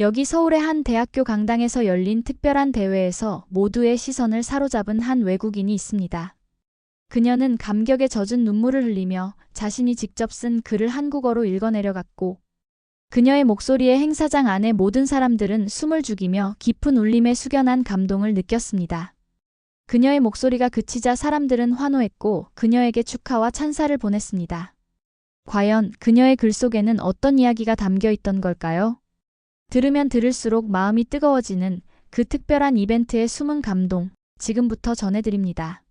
여기 서울의 한 대학교 강당에서 열린 특별한 대회에서 모두의 시선을 사로잡은 한 외국인이 있습니다. 그녀는 감격에 젖은 눈물을 흘리며 자신이 직접 쓴 글을 한국어로 읽어내려갔고 그녀의 목소리에 행사장 안의 모든 사람들은 숨을 죽이며 깊은 울림에 숙연한 감동을 느꼈습니다. 그녀의 목소리가 그치자 사람들은 환호했고 그녀에게 축하와 찬사를 보냈습니다. 과연 그녀의 글 속에는 어떤 이야기가 담겨 있던 걸까요? 들으면 들을수록 마음이 뜨거워지는 그 특별한 이벤트의 숨은 감동, 지금부터 전해드립니다.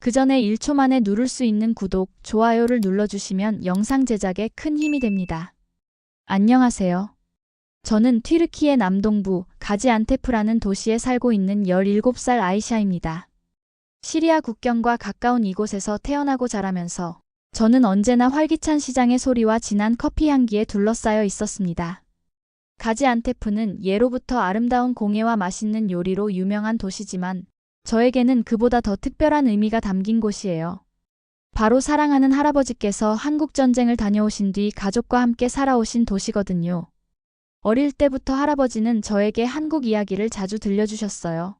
그 전에 1초 만에 누를 수 있는 구독, 좋아요를 눌러주시면 영상 제작에 큰 힘이 됩니다. 안녕하세요. 저는 튀르키예 남동부 가지안테프라는 도시에 살고 있는 17살 아이샤입니다. 시리아 국경과 가까운 이곳에서 태어나고 자라면서 저는 언제나 활기찬 시장의 소리와 진한 커피 향기에 둘러싸여 있었습니다. 가지안테프는 예로부터 아름다운 공예와 맛있는 요리로 유명한 도시지만 저에게는 그보다 더 특별한 의미가 담긴 곳이에요. 바로 사랑하는 할아버지께서 한국전쟁을 다녀오신 뒤 가족과 함께 살아오신 도시거든요. 어릴 때부터 할아버지는 저에게 한국 이야기를 자주 들려주셨어요.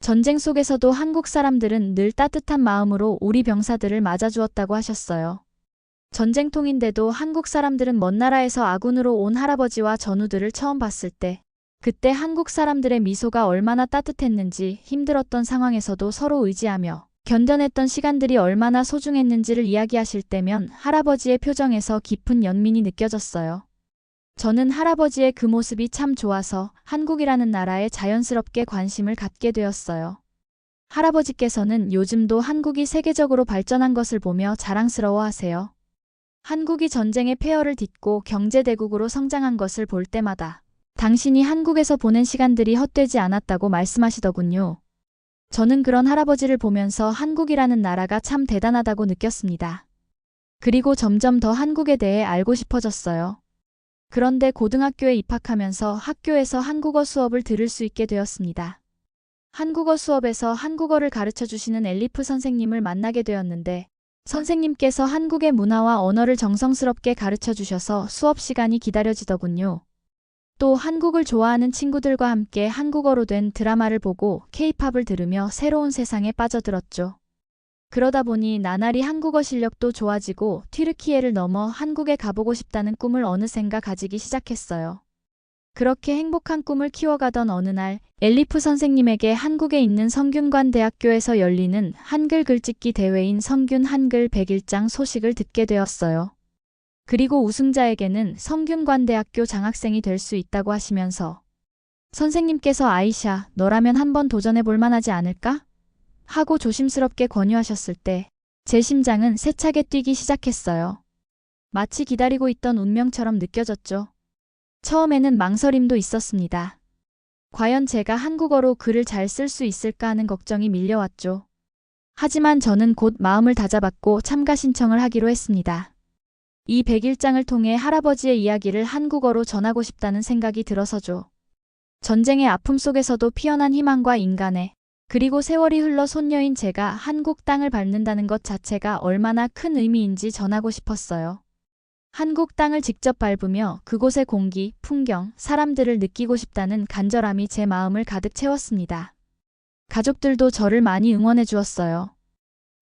전쟁 속에서도 한국 사람들은 늘 따뜻한 마음으로 우리 병사들을 맞아주었다고 하셨어요. 전쟁통인데도 한국 사람들은 먼 나라에서 아군으로 온 할아버지와 전우들을 처음 봤을 때, 그때 한국 사람들의 미소가 얼마나 따뜻했는지 힘들었던 상황에서도 서로 의지하며 견뎌냈던 시간들이 얼마나 소중했는지를 이야기하실 때면 할아버지의 표정에서 깊은 연민이 느껴졌어요. 저는 할아버지의 그 모습이 참 좋아서 한국이라는 나라에 자연스럽게 관심을 갖게 되었어요. 할아버지께서는 요즘도 한국이 세계적으로 발전한 것을 보며 자랑스러워 하세요. 한국이 전쟁의 폐허를 딛고 경제대국으로 성장한 것을 볼 때마다 당신이 한국에서 보낸 시간들이 헛되지 않았다고 말씀하시더군요. 저는 그런 할아버지를 보면서 한국이라는 나라가 참 대단하다고 느꼈습니다. 그리고 점점 더 한국에 대해 알고 싶어졌어요. 그런데 고등학교에 입학하면서 학교에서 한국어 수업을 들을 수 있게 되었습니다. 한국어 수업에서 한국어를 가르쳐 주시는 엘리프 선생님을 만나게 되었는데 선생님께서 한국의 문화와 언어를 정성스럽게 가르쳐 주셔서 수업 시간이 기다려지더군요. 또 한국을 좋아하는 친구들과 함께 한국어로 된 드라마를 보고 케이팝을 들으며 새로운 세상에 빠져들었죠. 그러다 보니 나날이 한국어 실력도 좋아지고 튀르키예를 넘어 한국에 가보고 싶다는 꿈을 어느샌가 가지기 시작했어요. 그렇게 행복한 꿈을 키워가던 어느 날 엘리프 선생님에게 한국에 있는 성균관 대학교에서 열리는 한글 글짓기 대회인 성균 한글 101장 소식을 듣게 되었어요. 그리고 우승자에게는 성균관 대학교 장학생이 될 수 있다고 하시면서 선생님께서 아이샤, 너라면 한번 도전해 볼 만하지 않을까? 하고 조심스럽게 권유하셨을 때 제 심장은 세차게 뛰기 시작했어요. 마치 기다리고 있던 운명처럼 느껴졌죠. 처음에는 망설임도 있었습니다. 과연 제가 한국어로 글을 잘 쓸 수 있을까 하는 걱정이 밀려왔죠. 하지만 저는 곧 마음을 다잡았고 참가 신청을 하기로 했습니다. 이 101장을 통해 할아버지의 이야기를 한국어로 전하고 싶다는 생각이 들어서죠. 전쟁의 아픔 속에서도 피어난 희망과 인간의 그리고 세월이 흘러 손녀인 제가 한국 땅을 밟는다는 것 자체가 얼마나 큰 의미인지 전하고 싶었어요. 한국 땅을 직접 밟으며 그곳의 공기, 풍경, 사람들을 느끼고 싶다는 간절함이 제 마음을 가득 채웠습니다. 가족들도 저를 많이 응원해 주었어요.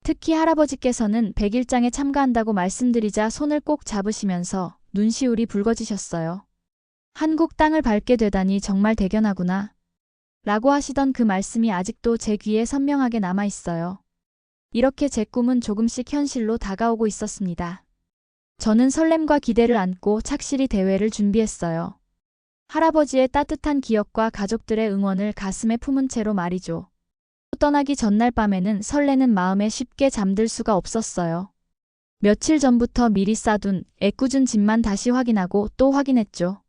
특히 할아버지께서는 101장에 참가한다고 말씀드리자 손을 꼭 잡으시면서 눈시울이 붉어지셨어요. 한국 땅을 밟게 되다니 정말 대견하구나. 라고 하시던 그 말씀이 아직도 제 귀에 선명하게 남아 있어요. 이렇게 제 꿈은 조금씩 현실로 다가오고 있었습니다. 저는 설렘과 기대를 안고 착실히 대회를 준비했어요. 할아버지의 따뜻한 기억과 가족들의 응원을 가슴에 품은 채로 말이죠. 떠나기 전날 밤에는 설레는 마음에 쉽게 잠들 수가 없었어요. 며칠 전부터 미리 싸둔 애꿎은 짐만 다시 확인하고 또 확인했죠.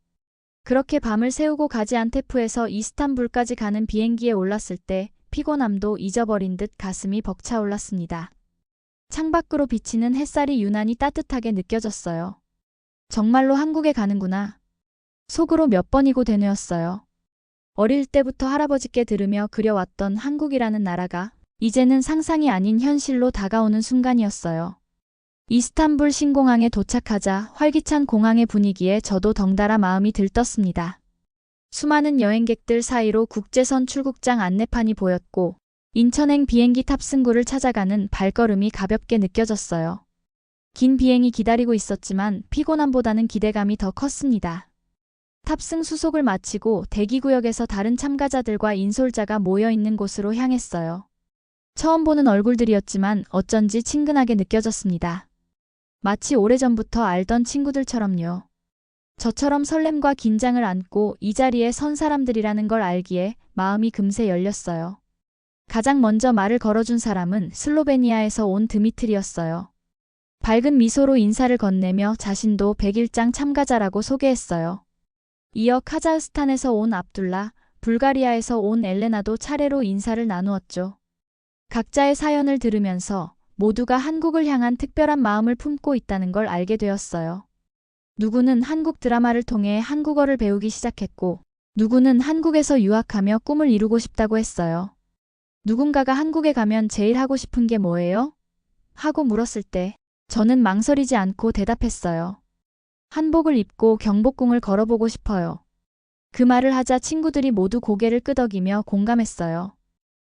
그렇게 밤을 새우고 가지안테프에서 이스탄불까지 가는 비행기에 올랐을 때 피곤함도 잊어버린 듯 가슴이 벅차올랐습니다. 창밖으로 비치는 햇살이 유난히 따뜻하게 느껴졌어요. 정말로 한국에 가는구나. 속으로 몇 번이고 되뇌었어요. 어릴 때부터 할아버지께 들으며 그려왔던 한국이라는 나라가 이제는 상상이 아닌 현실로 다가오는 순간이었어요. 이스탄불 신공항에 도착하자 활기찬 공항의 분위기에 저도 덩달아 마음이 들떴습니다. 수많은 여행객들 사이로 국제선 출국장 안내판이 보였고 인천행 비행기 탑승구를 찾아가는 발걸음이 가볍게 느껴졌어요. 긴 비행이 기다리고 있었지만 피곤함보다는 기대감이 더 컸습니다. 탑승 수속을 마치고 대기구역에서 다른 참가자들과 인솔자가 모여 있는 곳으로 향했어요. 처음 보는 얼굴들이었지만 어쩐지 친근하게 느껴졌습니다. 마치 오래전부터 알던 친구들처럼요. 저처럼 설렘과 긴장을 안고 이 자리에 선 사람들이라는 걸 알기에 마음이 금세 열렸어요. 가장 먼저 말을 걸어준 사람은 슬로베니아에서 온 드미트리였어요. 밝은 미소로 인사를 건네며 자신도 백일장 참가자라고 소개했어요. 이어 카자흐스탄에서 온 압둘라, 불가리아에서 온 엘레나도 차례로 인사를 나누었죠. 각자의 사연을 들으면서 모두가 한국을 향한 특별한 마음을 품고 있다는 걸 알게 되었어요. 누구는 한국 드라마를 통해 한국어를 배우기 시작했고, 누구는 한국에서 유학하며 꿈을 이루고 싶다고 했어요. 누군가가 한국에 가면 제일 하고 싶은 게 뭐예요? 하고 물었을 때, 저는 망설이지 않고 대답했어요. 한복을 입고 경복궁을 걸어보고 싶어요. 그 말을 하자 친구들이 모두 고개를 끄덕이며 공감했어요.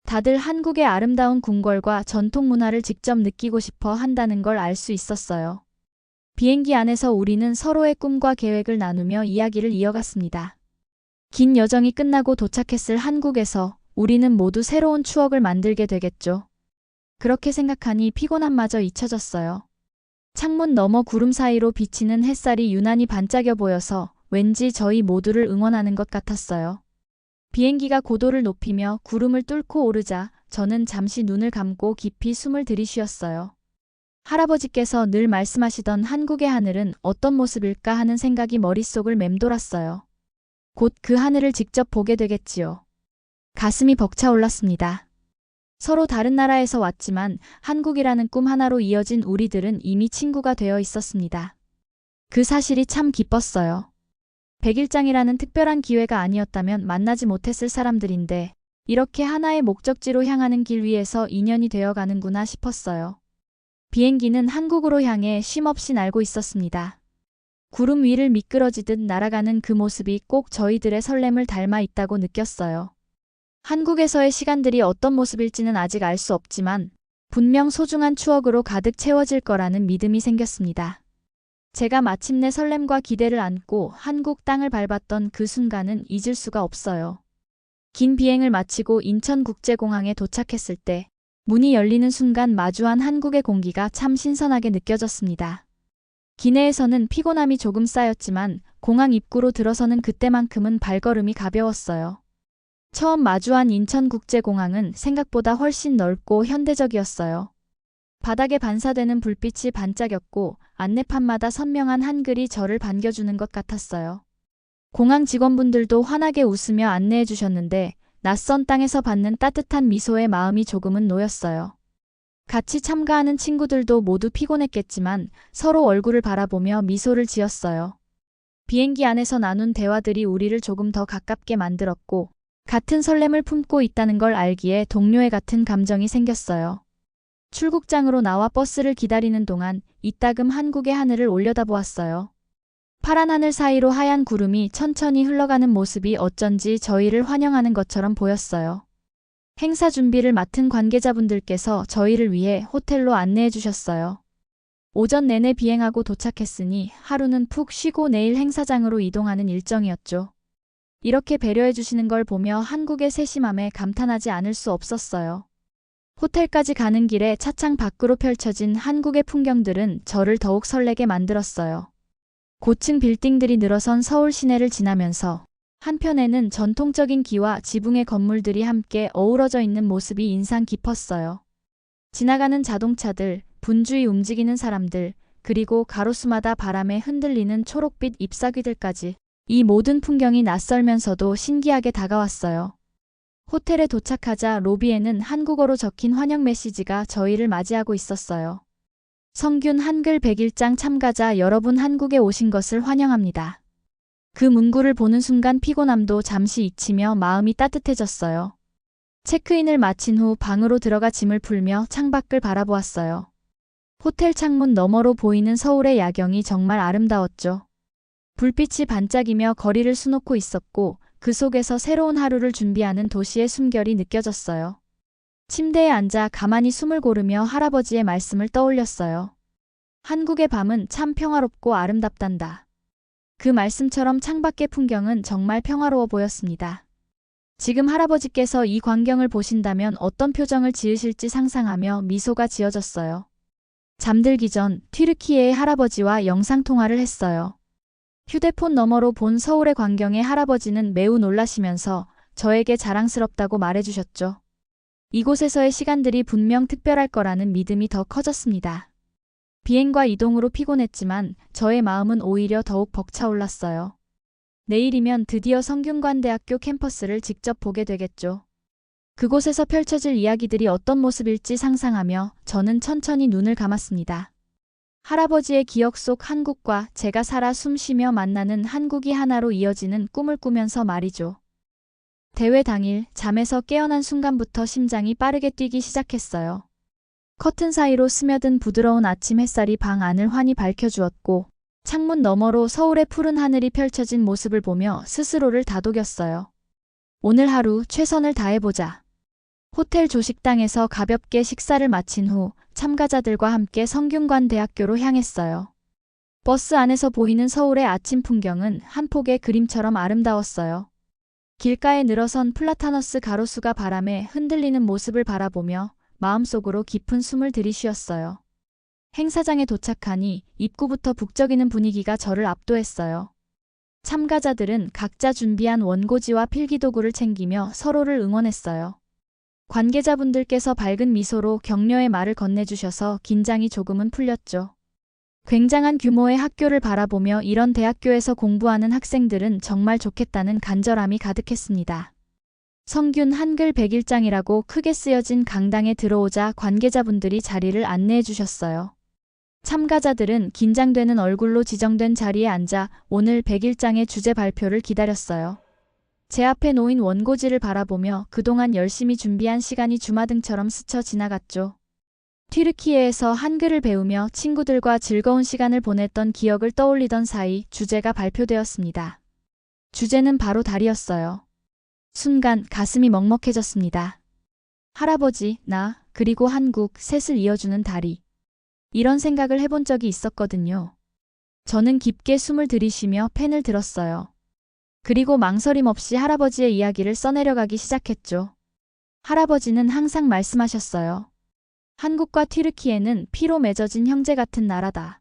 다들 한국의 아름다운 궁궐과 전통 문화를 직접 느끼고 싶어 한다는 걸 알 수 있었어요. 비행기 안에서 우리는 서로의 꿈과 계획을 나누며 이야기를 이어갔습니다. 긴 여정이 끝나고 도착했을 한국에서 우리는 모두 새로운 추억을 만들게 되겠죠. 그렇게 생각하니 피곤함마저 잊혀졌어요. 창문 너머 구름 사이로 비치는 햇살이 유난히 반짝여 보여서 왠지 저희 모두를 응원하는 것 같았어요. 비행기가 고도를 높이며 구름을 뚫고 오르자 저는 잠시 눈을 감고 깊이 숨을 들이쉬었어요. 할아버지께서 늘 말씀하시던 한국의 하늘은 어떤 모습일까 하는 생각이 머릿속을 맴돌았어요. 곧 그 하늘을 직접 보게 되겠지요. 가슴이 벅차올랐습니다. 서로 다른 나라에서 왔지만 한국이라는 꿈 하나로 이어진 우리들은 이미 친구가 되어 있었습니다. 그 사실이 참 기뻤어요. 백일장이라는 특별한 기회가 아니었다면 만나지 못했을 사람들인데 이렇게 하나의 목적지로 향하는 길 위에서 인연이 되어 가는구나 싶었어요. 비행기는 한국으로 향해 쉼없이 날고 있었습니다. 구름 위를 미끄러지듯 날아가는 그 모습이 꼭 저희들의 설렘을 닮아 있다고 느꼈어요. 한국에서의 시간들이 어떤 모습일지는 아직 알 수 없지만 분명 소중한 추억으로 가득 채워질 거라는 믿음이 생겼습니다. 제가 마침내 설렘과 기대를 안고 한국 땅을 밟았던 그 순간은 잊을 수가 없어요. 긴 비행을 마치고 인천국제공항에 도착했을 때 문이 열리는 순간 마주한 한국의 공기가 참 신선하게 느껴졌습니다. 기내에서는 피곤함이 조금 쌓였지만 공항 입구로 들어서는 그때만큼은 발걸음이 가벼웠어요. 처음 마주한 인천국제공항은 생각보다 훨씬 넓고 현대적이었어요. 바닥에 반사되는 불빛이 반짝였고 안내판마다 선명한 한글이 저를 반겨주는 것 같았어요. 공항 직원분들도 환하게 웃으며 안내해 주셨는데 낯선 땅에서 받는 따뜻한 미소에 마음이 조금은 놓였어요. 같이 참가하는 친구들도 모두 피곤했겠지만 서로 얼굴을 바라보며 미소를 지었어요. 비행기 안에서 나눈 대화들이 우리를 조금 더 가깝게 만들었고 같은 설렘을 품고 있다는 걸 알기에 동료애 같은 감정이 생겼어요. 출국장으로 나와 버스를 기다리는 동안 이따금 한국의 하늘을 올려다보았어요. 파란 하늘 사이로 하얀 구름이 천천히 흘러가는 모습이 어쩐지 저희를 환영하는 것처럼 보였어요. 행사 준비를 맡은 관계자분들께서 저희를 위해 호텔로 안내해 주셨어요. 오전 내내 비행하고 도착했으니 하루는 푹 쉬고 내일 행사장으로 이동하는 일정이었죠. 이렇게 배려해 주시는 걸 보며 한국의 세심함에 감탄하지 않을 수 없었어요. 호텔까지 가는 길에 차창 밖으로 펼쳐진 한국의 풍경들은 저를 더욱 설레게 만들었어요. 고층 빌딩들이 늘어선 서울 시내를 지나면서 한편에는 전통적인 기와 지붕의 건물들이 함께 어우러져 있는 모습이 인상 깊었어요. 지나가는 자동차들, 분주히 움직이는 사람들, 그리고 가로수마다 바람에 흔들리는 초록빛 잎사귀들까지 이 모든 풍경이 낯설면서도 신기하게 다가왔어요. 호텔에 도착하자 로비에는 한국어로 적힌 환영 메시지가 저희를 맞이하고 있었어요. 성균 한글 101장 참가자 여러분 한국에 오신 것을 환영합니다. 그 문구를 보는 순간 피곤함도 잠시 잊히며 마음이 따뜻해졌어요. 체크인을 마친 후 방으로 들어가 짐을 풀며 창밖을 바라보았어요. 호텔 창문 너머로 보이는 서울의 야경이 정말 아름다웠죠. 불빛이 반짝이며 거리를 수놓고 있었고 그 속에서 새로운 하루를 준비하는 도시의 숨결이 느껴졌어요. 침대에 앉아 가만히 숨을 고르며 할아버지의 말씀을 떠올렸어요. 한국의 밤은 참 평화롭고 아름답단다. 그 말씀처럼 창밖의 풍경은 정말 평화로워 보였습니다. 지금 할아버지께서 이 광경을 보신다면 어떤 표정을 지으실지 상상하며 미소가 지어졌어요. 잠들기 전 튀르키예의 할아버지와 영상통화를 했어요. 휴대폰 너머로 본 서울의 광경에 할아버지는 매우 놀라시면서 저에게 자랑스럽다고 말해주셨죠. 이곳에서의 시간들이 분명 특별할 거라는 믿음이 더 커졌습니다. 비행과 이동으로 피곤했지만 저의 마음은 오히려 더욱 벅차올랐어요. 내일이면 드디어 성균관대학교 캠퍼스를 직접 보게 되겠죠. 그곳에서 펼쳐질 이야기들이 어떤 모습일지 상상하며 저는 천천히 눈을 감았습니다. 할아버지의 기억 속 한국과 제가 살아 숨 쉬며 만나는 한국이 하나로 이어지는 꿈을 꾸면서 말이죠. 대회 당일 잠에서 깨어난 순간부터 심장이 빠르게 뛰기 시작했어요. 커튼 사이로 스며든 부드러운 아침 햇살이 방 안을 환히 밝혀주었고 창문 너머로 서울의 푸른 하늘이 펼쳐진 모습을 보며 스스로를 다독였어요. 오늘 하루 최선을 다해보자. 호텔 조식당에서 가볍게 식사를 마친 후 참가자들과 함께 성균관 대학교로 향했어요. 버스 안에서 보이는 서울의 아침 풍경은 한 폭의 그림처럼 아름다웠어요. 길가에 늘어선 플라타너스 가로수가 바람에 흔들리는 모습을 바라보며 마음속으로 깊은 숨을 들이쉬었어요. 행사장에 도착하니 입구부터 북적이는 분위기가 저를 압도했어요. 참가자들은 각자 준비한 원고지와 필기도구를 챙기며 서로를 응원했어요. 관계자분들께서 밝은 미소로 격려의 말을 건네주셔서 긴장이 조금은 풀렸죠. 굉장한 규모의 학교를 바라보며 이런 대학교에서 공부하는 학생들은 정말 좋겠다는 간절함이 가득했습니다. 성균 한글 101장이라고 크게 쓰여진 강당에 들어오자 관계자분들이 자리를 안내해 주셨어요. 참가자들은 긴장되는 얼굴로 지정된 자리에 앉아 오늘 101장의 주제 발표를 기다렸어요. 제 앞에 놓인 원고지를 바라보며 그동안 열심히 준비한 시간이 주마등처럼 스쳐 지나갔죠. 튀르키예에서 한글을 배우며 친구들과 즐거운 시간을 보냈던 기억을 떠올리던 사이 주제가 발표되었습니다. 주제는 바로 달이었어요. 순간 가슴이 먹먹해졌습니다. 할아버지, 나, 그리고 한국, 셋을 이어주는 다리. 이런 생각을 해본 적이 있었거든요. 저는 깊게 숨을 들이쉬며 펜을 들었어요. 그리고 망설임 없이 할아버지의 이야기를 써내려가기 시작했죠. 할아버지는 항상 말씀하셨어요. 한국과 튀르키예는 피로 맺어진 형제 같은 나라다.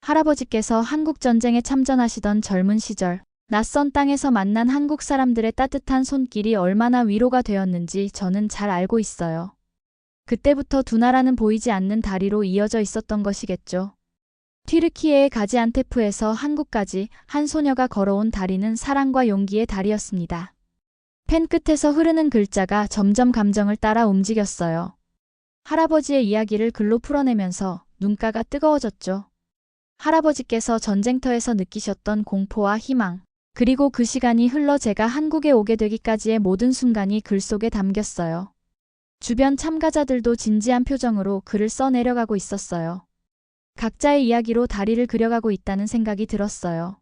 할아버지께서 한국전쟁에 참전하시던 젊은 시절, 낯선 땅에서 만난 한국 사람들의 따뜻한 손길이 얼마나 위로가 되었는지 저는 잘 알고 있어요. 그때부터 두 나라는 보이지 않는 다리로 이어져 있었던 것이겠죠. 튀르키예의 가지안테프에서 한국까지 한 소녀가 걸어온 다리는 사랑과 용기의 다리였습니다. 펜 끝에서 흐르는 글자가 점점 감정을 따라 움직였어요. 할아버지의 이야기를 글로 풀어내면서 눈가가 뜨거워졌죠. 할아버지께서 전쟁터에서 느끼셨던 공포와 희망, 그리고 그 시간이 흘러 제가 한국에 오게 되기까지의 모든 순간이 글 속에 담겼어요. 주변 참가자들도 진지한 표정으로 글을 써내려가고 있었어요. 각자의 이야기로 다리를 그려가고 있다는 생각이 들었어요.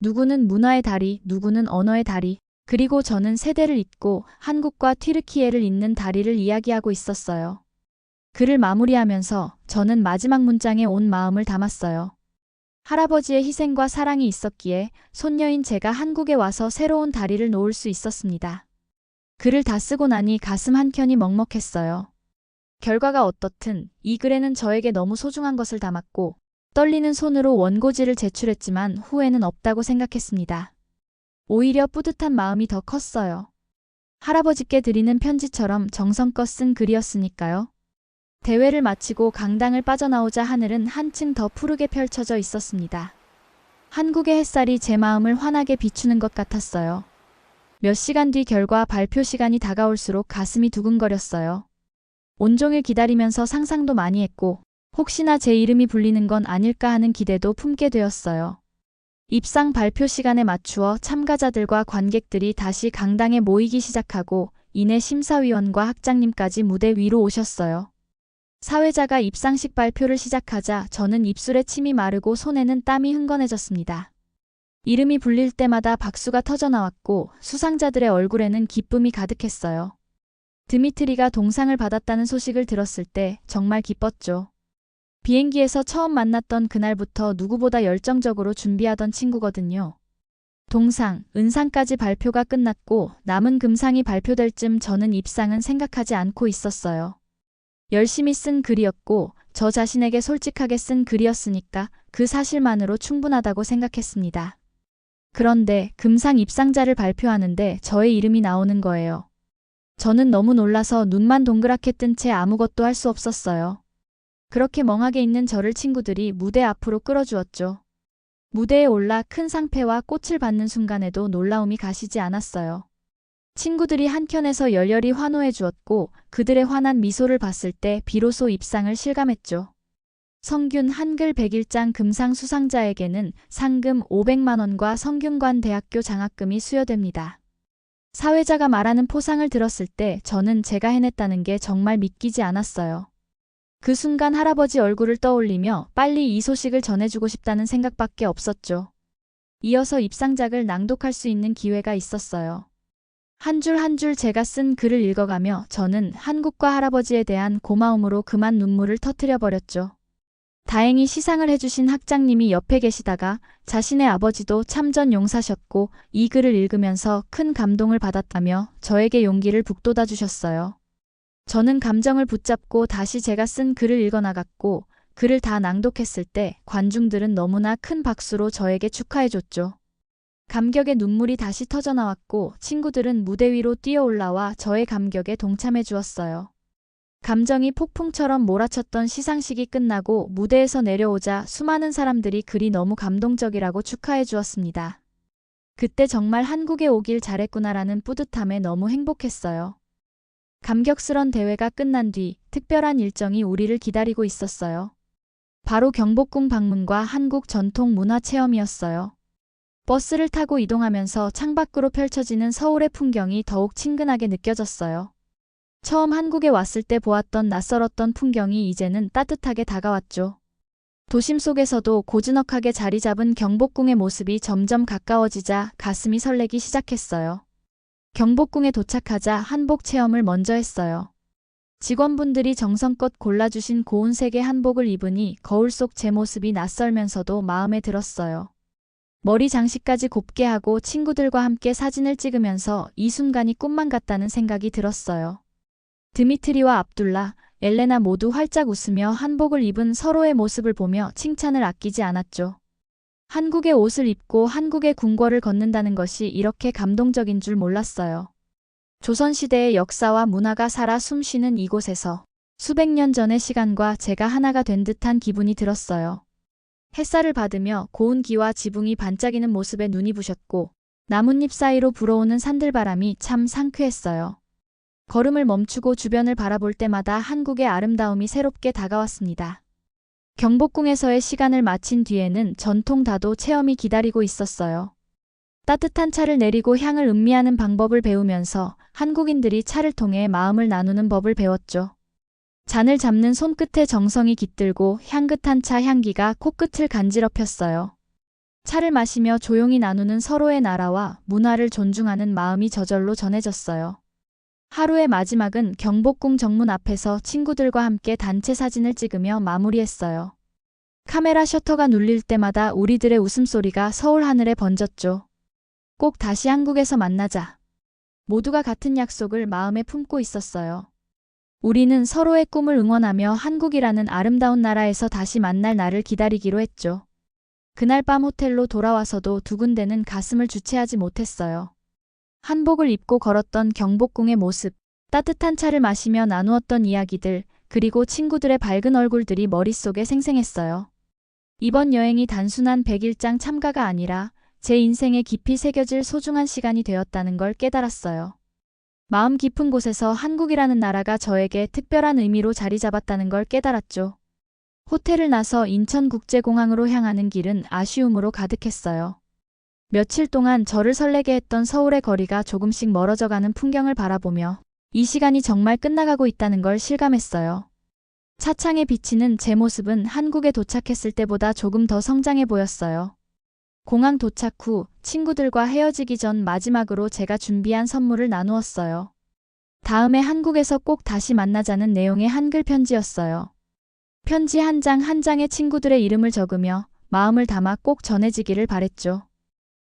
누구는 문화의 다리, 누구는 언어의 다리, 그리고 저는 세대를 잇고 한국과 튀르키예를 잇는 다리를 이야기하고 있었어요. 글을 마무리하면서 저는 마지막 문장에 온 마음을 담았어요. 할아버지의 희생과 사랑이 있었기에 손녀인 제가 한국에 와서 새로운 다리를 놓을 수 있었습니다. 글을 다 쓰고 나니 가슴 한켠이 먹먹했어요. 결과가 어떻든 이 글에는 저에게 너무 소중한 것을 담았고 떨리는 손으로 원고지를 제출했지만 후회는 없다고 생각했습니다. 오히려 뿌듯한 마음이 더 컸어요. 할아버지께 드리는 편지처럼 정성껏 쓴 글이었으니까요. 대회를 마치고 강당을 빠져나오자 하늘은 한층 더 푸르게 펼쳐져 있었습니다. 한국의 햇살이 제 마음을 환하게 비추는 것 같았어요. 몇 시간 뒤 결과 발표 시간이 다가올수록 가슴이 두근거렸어요. 온종일 기다리면서 상상도 많이 했고, 혹시나 제 이름이 불리는 건 아닐까 하는 기대도 품게 되었어요. 입상 발표 시간에 맞추어 참가자들과 관객들이 다시 강당에 모이기 시작하고, 이내 심사위원과 학장님까지 무대 위로 오셨어요. 사회자가 입상식 발표를 시작하자 저는 입술에 침이 마르고 손에는 땀이 흥건해졌습니다. 이름이 불릴 때마다 박수가 터져 나왔고 수상자들의 얼굴에는 기쁨이 가득했어요. 드미트리가 동상을 받았다는 소식을 들었을 때 정말 기뻤죠. 비행기에서 처음 만났던 그날부터 누구보다 열정적으로 준비하던 친구거든요. 동상, 은상까지 발표가 끝났고 남은 금상이 발표될 쯤 저는 입상은 생각하지 않고 있었어요. 열심히 쓴 글이었고 저 자신에게 솔직하게 쓴 글이었으니까 그 사실만으로 충분하다고 생각했습니다. 그런데 금상 입상자를 발표하는데 저의 이름이 나오는 거예요. 저는 너무 놀라서 눈만 동그랗게 뜬 채 아무것도 할 수 없었어요. 그렇게 멍하게 있는 저를 친구들이 무대 앞으로 끌어주었죠. 무대에 올라 큰 상패와 꽃을 받는 순간에도 놀라움이 가시지 않았어요. 친구들이 한켠에서 열렬히 환호해 주었고 그들의 환한 미소를 봤을 때 비로소 입상을 실감했죠. 성균 한글 101장 금상 수상자에게는 상금 500만 원과 성균관 대학교 장학금이 수여됩니다. 사회자가 말하는 포상을 들었을 때 저는 제가 해냈다는 게 정말 믿기지 않았어요. 그 순간 할아버지 얼굴을 떠올리며 빨리 이 소식을 전해주고 싶다는 생각밖에 없었죠. 이어서 입상작을 낭독할 수 있는 기회가 있었어요. 한 줄 한줄 제가 쓴 글을 읽어가며 저는 한국과 할아버지에 대한 고마움으로 그만 눈물을 터뜨려 버렸죠. 다행히 시상을 해주신 학장님이 옆에 계시다가 자신의 아버지도 참전 용사셨고 이 글을 읽으면서 큰 감동을 받았다며 저에게 용기를 북돋아 주셨어요. 저는 감정을 붙잡고 다시 제가 쓴 글을 읽어나갔고 글을 다 낭독했을 때 관중들은 너무나 큰 박수로 저에게 축하해줬죠. 감격의 눈물이 다시 터져 나왔고 친구들은 무대 위로 뛰어 올라와 저의 감격에 동참해 주었어요. 감정이 폭풍처럼 몰아쳤던 시상식이 끝나고 무대에서 내려오자 수많은 사람들이 글이 너무 감동적이라고 축하해 주었습니다. 그때 정말 한국에 오길 잘했구나라는 뿌듯함에 너무 행복했어요. 감격스런 대회가 끝난 뒤 특별한 일정이 우리를 기다리고 있었어요. 바로 경복궁 방문과 한국 전통 문화 체험이었어요. 버스를 타고 이동하면서 창밖으로 펼쳐지는 서울의 풍경이 더욱 친근하게 느껴졌어요. 처음 한국에 왔을 때 보았던 낯설었던 풍경이 이제는 따뜻하게 다가왔죠. 도심 속에서도 고즈넉하게 자리 잡은 경복궁의 모습이 점점 가까워지자 가슴이 설레기 시작했어요. 경복궁에 도착하자 한복 체험을 먼저 했어요. 직원분들이 정성껏 골라주신 고운색의 한복을 입으니 거울 속 제 모습이 낯설면서도 마음에 들었어요. 머리 장식까지 곱게 하고 친구들과 함께 사진을 찍으면서 이 순간이 꿈만 같다는 생각이 들었어요. 드미트리와 압둘라, 엘레나 모두 활짝 웃으며 한복을 입은 서로의 모습을 보며 칭찬을 아끼지 않았죠. 한국의 옷을 입고 한국의 궁궐을 걷는다는 것이 이렇게 감동적인 줄 몰랐어요. 조선시대의 역사와 문화가 살아 숨쉬는 이곳에서 수백 년 전의 시간과 제가 하나가 된 듯한 기분이 들었어요. 햇살을 받으며 고운 기와 지붕이 반짝이는 모습에 눈이 부셨고 나뭇잎 사이로 불어오는 산들바람이 참 상쾌했어요. 걸음을 멈추고 주변을 바라볼 때마다 한국의 아름다움이 새롭게 다가왔습니다. 경복궁에서의 시간을 마친 뒤에는 전통 다도 체험이 기다리고 있었어요. 따뜻한 차를 내리고 향을 음미하는 방법을 배우면서 한국인들이 차를 통해 마음을 나누는 법을 배웠죠. 잔을 잡는 손끝에 정성이 깃들고 향긋한 차 향기가 코끝을 간지럽혔어요. 차를 마시며 조용히 나누는 서로의 나라와 문화를 존중하는 마음이 저절로 전해졌어요. 하루의 마지막은 경복궁 정문 앞에서 친구들과 함께 단체 사진을 찍으며 마무리했어요. 카메라 셔터가 눌릴 때마다 우리들의 웃음소리가 서울 하늘에 번졌죠. 꼭 다시 한국에서 만나자. 모두가 같은 약속을 마음에 품고 있었어요. 우리는 서로의 꿈을 응원하며 한국이라는 아름다운 나라에서 다시 만날 날을 기다리기로 했죠. 그날 밤 호텔로 돌아와서도 두 군데는 가슴을 주체하지 못했어요. 한복을 입고 걸었던 경복궁의 모습, 따뜻한 차를 마시며 나누었던 이야기들, 그리고 친구들의 밝은 얼굴들이 머릿속에 생생했어요. 이번 여행이 단순한 백일장 참가가 아니라 제 인생에 깊이 새겨질 소중한 시간이 되었다는 걸 깨달았어요. 마음 깊은 곳에서 한국이라는 나라가 저에게 특별한 의미로 자리 잡았다는 걸 깨달았죠. 호텔을 나서 인천국제공항으로 향하는 길은 아쉬움으로 가득했어요. 며칠 동안 저를 설레게 했던 서울의 거리가 조금씩 멀어져가는 풍경을 바라보며 이 시간이 정말 끝나가고 있다는 걸 실감했어요. 차창에 비치는 제 모습은 한국에 도착했을 때보다 조금 더 성장해 보였어요. 공항 도착 후 친구들과 헤어지기 전 마지막으로 제가 준비한 선물을 나누었어요. 다음에 한국에서 꼭 다시 만나자는 내용의 한글 편지였어요. 편지 한 장한 장에 친구들의 이름을 적으며 마음을 담아 꼭 전해지기를 바랬죠.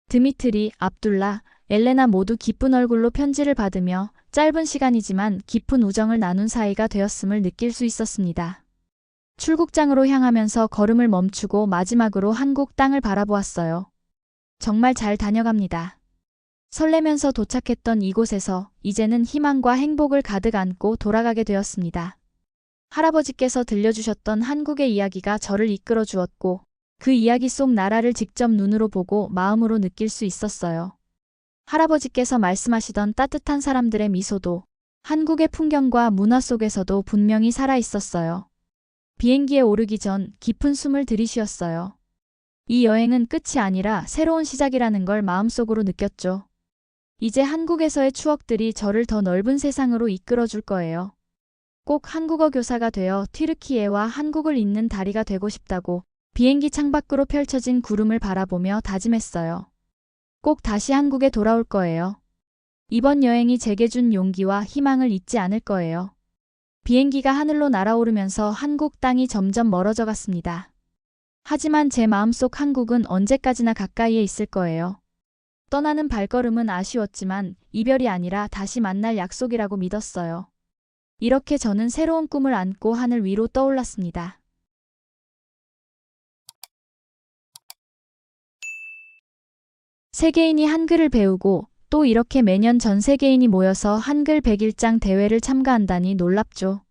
드미트리, 압둘라, 엘레나 모두 기쁜 얼굴로 편지를 받으며 짧은 시간이지만 깊은 우정을 나눈 사이가 되었음을 느낄 수 있었습니다. 출국장으로 향하면서 걸음을 멈추고 마지막으로 한국 땅을 바라보았어요. 정말 잘 다녀갑니다. 설레면서 도착했던 이곳에서 이제는 희망과 행복을 가득 안고 돌아가게 되었습니다. 할아버지께서 들려주셨던 한국의 이야기가 저를 이끌어 주었고 그 이야기 속 나라를 직접 눈으로 보고 마음으로 느낄 수 있었어요. 할아버지께서 말씀하시던 따뜻한 사람들의 미소도 한국의 풍경과 문화 속에서도 분명히 살아 있었어요. 비행기에 오르기 전 깊은 숨을 들이쉬었어요. 이 여행은 끝이 아니라 새로운 시작이라는 걸 마음속으로 느꼈죠. 이제 한국에서의 추억들이 저를 더 넓은 세상으로 이끌어 줄 거예요. 꼭 한국어 교사가 되어 튀르키예와 한국을 잇는 다리가 되고 싶다고 비행기 창밖으로 펼쳐진 구름을 바라보며 다짐했어요. 꼭 다시 한국에 돌아올 거예요. 이번 여행이 제게 준 용기와 희망을 잊지 않을 거예요. 비행기가 하늘로 날아오르면서 한국 땅이 점점 멀어져 갔습니다. 하지만 제 마음속 한국은 언제까지나 가까이에 있을 거예요. 떠나는 발걸음은 아쉬웠지만 이별이 아니라 다시 만날 약속이라고 믿었어요. 이렇게 저는 새로운 꿈을 안고 하늘 위로 떠올랐습니다. 세계인이 한글을 배우고 또 이렇게 매년 전 세계인이 모여서 한글 100일장 대회를 참가한다니 놀랍죠.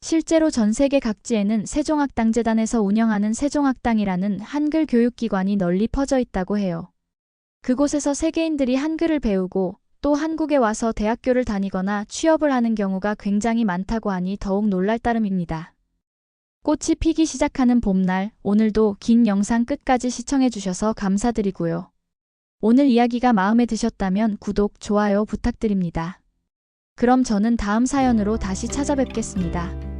실제로 전 세계 각지에는 세종학당재단에서 운영하는 세종학당이라는 한글 교육기관이 널리 퍼져 있다고 해요. 그곳에서 세계인들이 한글을 배우고 또 한국에 와서 대학교를 다니거나 취업을 하는 경우가 굉장히 많다고 하니 더욱 놀랄 따름입니다. 꽃이 피기 시작하는 봄날, 오늘도 긴 영상 끝까지 시청해주셔서 감사드리고요. 오늘 이야기가 마음에 드셨다면 구독, 좋아요 부탁드립니다. 그럼 저는 다음 사연으로 다시 찾아뵙겠습니다.